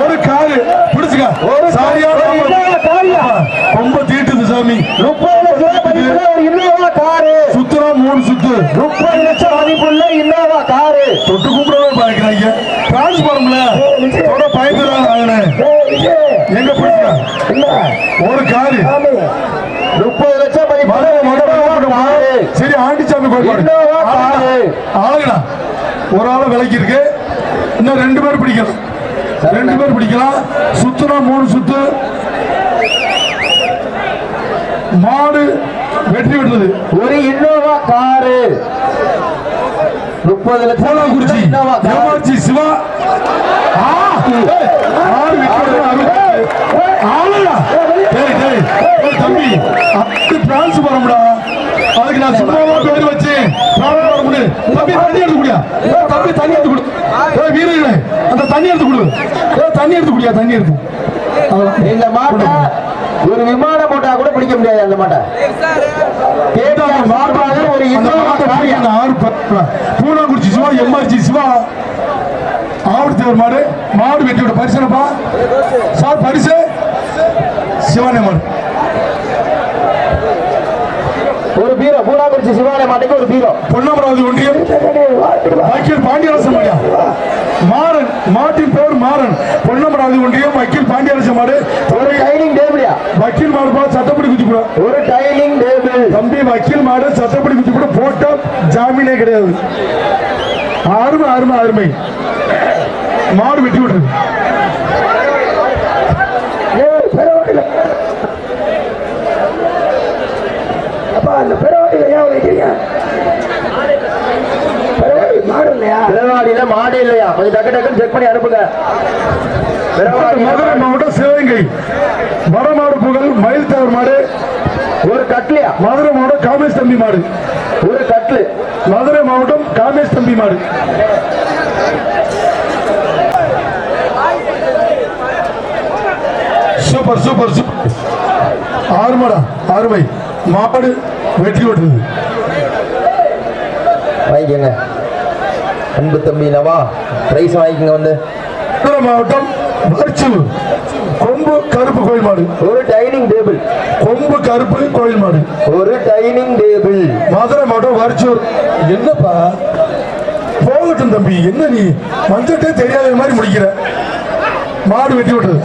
ஒரு காலு பிடிச்சுக்க. ஒரு சாரியான ரொம்ப தீட்டுது சாமி. சுத்துறா மூணு சுத்து. முப்பது லட்சம் மதிப்புள்ள இன்னோவா காரு. தொட்டு கும்பிடவே பாய்க்கிறாங்க டிரான்ஸ்பார்ம்ல தொட பயந்துதான் ஆகல எங்க பிடிச்சா ஒரு காரு. முப்பது லட்சம் சரி ஆண்டிச்சாமி ஆளுங்களா ஒரு ஆளை விலக்கி இருக்கு இன்னும் ரெண்டு பேர் பிடிக்கலாம் ரெண்டு பேர் பிடிக்கலாம். சுத்துனா மூணு சுத்து. மாடு வெற்றி விடுறது ஒரு இன்னோவா காரு. முப்பது லட்சம் காரு. ஏமாச்சி சிவா. ஆ! ஏய், மாடு வெற்றி விடுறது அறுபது. ஆளுடா. டேய், ஏய், தம்பி அது பிரான்ஸ் வரமுடா. அதுக்கு நான் சும்மாவா பேர் வச்சேன். தம்பி தண்ணி எடுத்து குடியா? தம்பி தண்ணி எடுத்து வீரர்களே அந்த தண்ணி எடுத்து கொடு. ஏய் தண்ணி எடுத்து குடியா தண்ணி எடுத்து. இந்த மாட்டை ஒரு விமானம் போட்டா கூட பிடிக்க முடியாது அந்த மாட்டை. ஒரு அந்த இன்னோவா மாட்டை காரியா பிடிக்க ஆறு ப- பூனாங்குறிச்சி சிவா எம்ஆர்சி சிவா. ஆவடித்தேவர் மாடு மாடு வெட்டி விட. பரிசனப்பா சார் பரிசு? சிவானே மாடு ஒரு பீரோ பூனாகுறிச்சி சிவாலய மாட்டுக்கு ஒரு பீரோ. பொன்னமராவதி ஒன்றியம் வக்கீல் பாண்டியரசன் மாடியா மாறன் மாட்டின் பேர் மாறன். பொன்னமராவதி ஒன்றியம் வக்கீல் பாண்டியரசன் மாடு. ஒரு டைனிங் டேபிளியா? வக்கீல் மாடு சட்டப்படி குத்தி கூட ஒரு டைனிங் டேபிள். தம்பி வக்கீல் மாடு சட்டப்படி குத்தி கூட போட்டா ஜாமீனே கிடையாது. அருமை அருமை அருமை. மாடு வெட்டி விடுறது பிறவாடியில மாடு இல்லையா? கொஞ்சம் டக்கு டக்குன்னு செக் பண்ணி அனுப்புங்க. மதுரை மாவட்டம் சிவகங்கை. வடமாடு புகழ் மயில் தேவர் மாடு. ஒரு கட்லியா? மதுரை மாவட்டம் காமேஷ் தம்பி மாடு. ஒரு கட்லு. மதுரை மாவட்டம் காமேஷ் தம்பி மாடு. Super super super. ஆறுமடா ஆறுமை. மாடு வெற்றி விடுறது வாங்கிக்கோங்க. அன்பு தம்பி நவா பிரைஸ் வாங்கிக்கோங்க வந்து. மாவட்டம் வரிச்சூர் கொம்பு கருப்பு கோயில் மாடு. ஒரு டைனிங் டேபிள் கொம்பு கருப்பு கோயில் மாடு. ஒரு டைனிங் டேபிள் மதுரை மாவட்டம் வரிச்சூர். என்னப்பா? போகட்டும் தம்பி என்ன நீ? மஞ்சட்டே தெரியாத மாதிரி முடிக்கிற. மாடு வெட்டி விட்டுறது